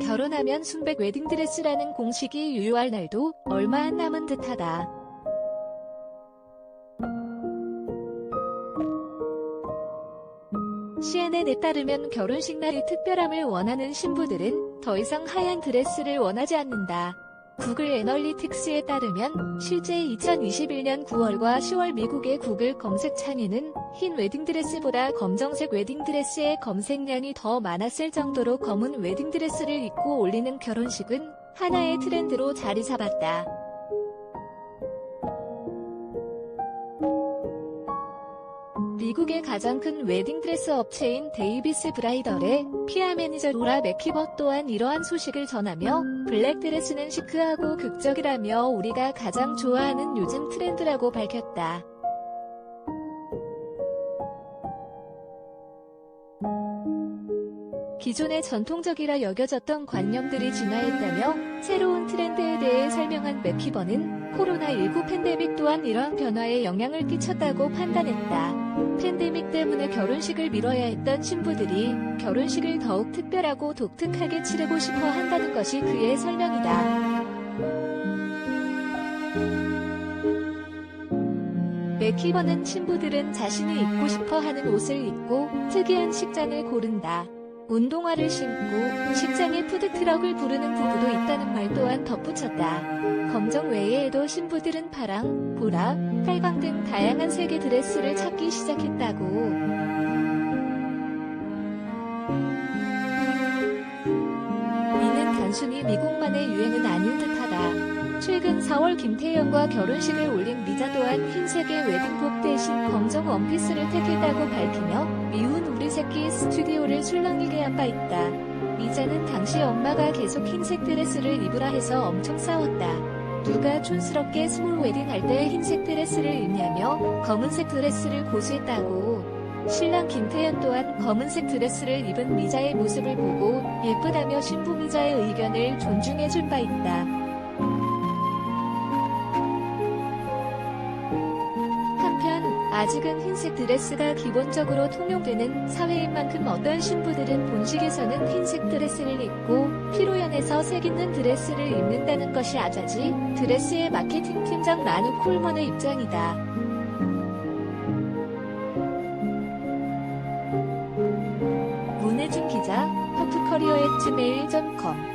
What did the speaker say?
결혼하면 순백 웨딩드레스라는 공식이 유효할 날도 얼마 안 남은 듯하다. CNN에 따르면 결혼식 날의 특별함을 원하는 신부들은 더 이상 하얀 드레스를 원하지 않는다. 구글 애널리틱스에 따르면 실제 2021년 9월과 10월 미국의 구글 검색 창에는 흰 웨딩드레스보다 검정색 웨딩드레스의 검색량이 더 많았을 정도로 검은 웨딩드레스를 입고 올리는 결혼식은 하나의 트렌드로 자리 잡았다. 미국의 가장 큰 웨딩드레스 업체인 데이비스 브라이덜의 피아 매니저 로라 맥키버 또한 이러한 소식을 전하며 블랙드레스는 시크하고 극적이라며 우리가 가장 좋아하는 요즘 트렌드라고 밝혔다. 기존의 전통적이라 여겨졌던 관념들이 진화했다며 새로운 트렌드에 대해 설명한 맥키버는 코로나19 팬데믹 또한 이러한 변화에 영향을 끼쳤다고 판단했다. 팬데믹 때문에 결혼식을 미뤄야 했던 신부들이 결혼식을 더욱 특별하고 독특하게 치르고 싶어 한다는 것이 그의 설명이다. 맥키버는 신부들은 자신이 입고 싶어 하는 옷을 입고 특이한 식장을 고른다. 운동화를 신고 식장에 푸드트럭을 부르는 부부도 있다는 말 또한 덧붙였다. 검정 외에도 신부들은 파랑, 보라, 빨강 등 다양한 색의 드레스를 찾기 시작했다고. 이는 단순히 미국만의 유행은 아닌 듯하다. 최근 4월 김태현과 결혼식을 올린 미자 또한 흰색의 웨딩복 대신 검정 원피스를 택했다고 밝히며 미운 우리 새끼 스튜디오를 술렁이게 있다. 미자는 당시 엄마가 계속 흰색 드레스를 입으라 해서 엄청 싸웠다. 누가 촌스럽게 스몰 웨딩 할 때 흰색 드레스를 입냐며 검은색 드레스를 고수했다고. 신랑 김태현 또한 검은색 드레스를 입은 미자의 모습을 보고 예쁘다며 신부 미자의 의견을 존중해준 바 있다. 아직은 흰색 드레스가 기본적으로 통용되는 사회인 만큼 어떤 신부들은 본식에서는 흰색 드레스를 입고 피로연에서 색 있는 드레스를 입는다는 것이 아자지 드레스의 마케팅 팀장 마누 콜먼의 입장이다. 문혜진 기자, 허프커리어의 gmail.com